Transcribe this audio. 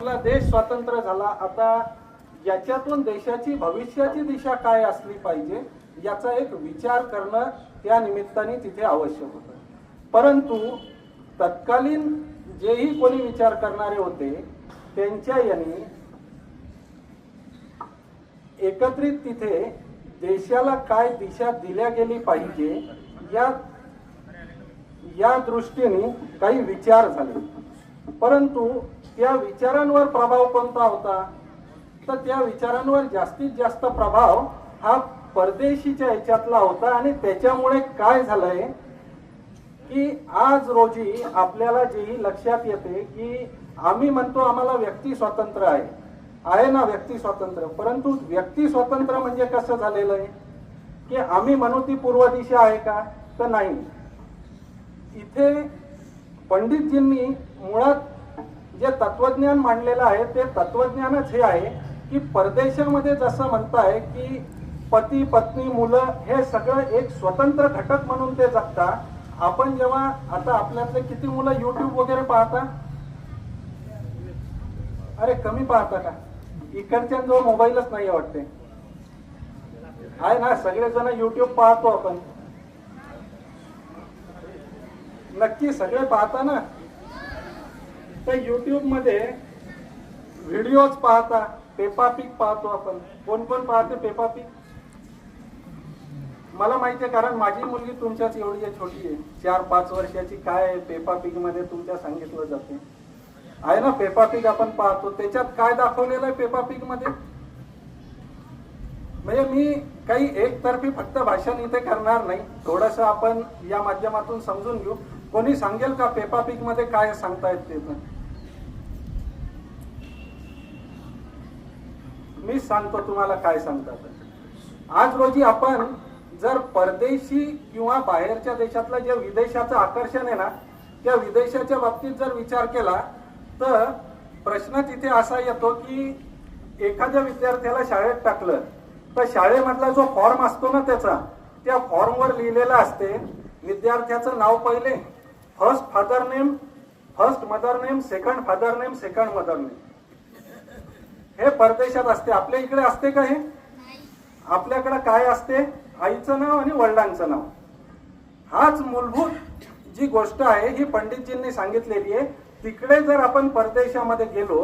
आपला देश स्वातंत्र्य झाला. आता याच्यातून देशाची भविष्याची दिशा काय असली पाहिजे याचा एक विचार करणं त्या निमित्ताने तिथे आवश्यक होतं. परंतु तत्कालीन जेही कोणी विचार करणारे होते त्यांच्या यांनी एकत्रित तिथे देशाला काय दिशा दिल्या गेली पाहिजे या या दृष्टीने काही विचार झाले. परंतु त्या विचारांवर प्रभाव कोणता होता? तर त्या विचारांवर जास्तीत जास्त प्रभाव हा परदेशीच्या ह्याच्यातला होता आणि त्याच्यामुळे काय झालंय की आज रोजी आपल्याला जेही लक्षात येते की आम्ही म्हणतो आम्हाला व्यक्ती स्वातंत्र्य आहे. आहे ना व्यक्ती स्वातंत्र्य. परंतु व्यक्ती स्वातंत्र्य म्हणजे कसं झालेलं आहे? की आम्ही म्हणू ती पूर्व दिशा आहे का? तर नाही. इथे पंडितजींनी मुळात जे तत्वज्ञान मांडलेलं आहे ते तत्वज्ञानच हे आहे की परदेशामध्ये जसं म्हणताय की पती पत्नी मुलं हे सगळं एक स्वतंत्र घटक म्हणून ते जगता आपण जेव्हा आता आपल्यातले किती मुलं युट्यूब वगैरे पाहता? अरे कमी पाहता का? इकडच्या मोबाईलच नाही वाटते. आहे ना सगळेजण युट्यूब पाहतो आपण. नक्की सगळे पाहता ना? तर यूट्यूबमध्ये व्हिडिओज पाहता पेपा पिक पाहतो आपण. कोण कोण पाहते पेपा पिक? मला माहिती आहे कारण माझी मुलगी तुमच्याच एवढी आहे, छोटी आहे. चार पाच वर्षाची काय आहे, पेपा पिकमध्ये तुमच्या सांगितलं जाते. आहे ना पेपा पिक आपण पाहतो. त्याच्यात काय दाखवलेलं आहे पेपा पिकमध्ये? म्हणजे मी काही एकतर्फी फक्त भाषण इथे करणार नाही. थोडस आपण या माध्यमातून समजून घेऊ. कोणी सांगेल का पेपा पिकमध्ये काय सांगतायत ते मी सांगतो तुम्हाला काय सांगतात. आज रोजी आपण जर परदेशी किंवा बाहेरच्या देशातलं जे विदेशाचं आकर्षण आहे ना त्या विदेशाच्या बाबतीत जर विचार केला तर प्रश्न तिथे असा येतो की एखाद्या विद्यार्थ्याला शाळेत टाकलं तर शाळेमधला जो फॉर्म असतो ना त्याचा त्या फॉर्मवर लिहिलेलं असते विद्यार्थ्याचं नाव पहिले first father name first mother name second father name second mother name हे परदेशात असते. आपल्या इकडे असते का हे? आपल्याकडे काय असते? आईचं नाव आणि वडिलांचं नाव. हाच मूलभूत जी गोष्ट आहे ही पंडितजींनी सांगितलेली आहे. तिकडे जर आपण परदेशामध्ये गेलो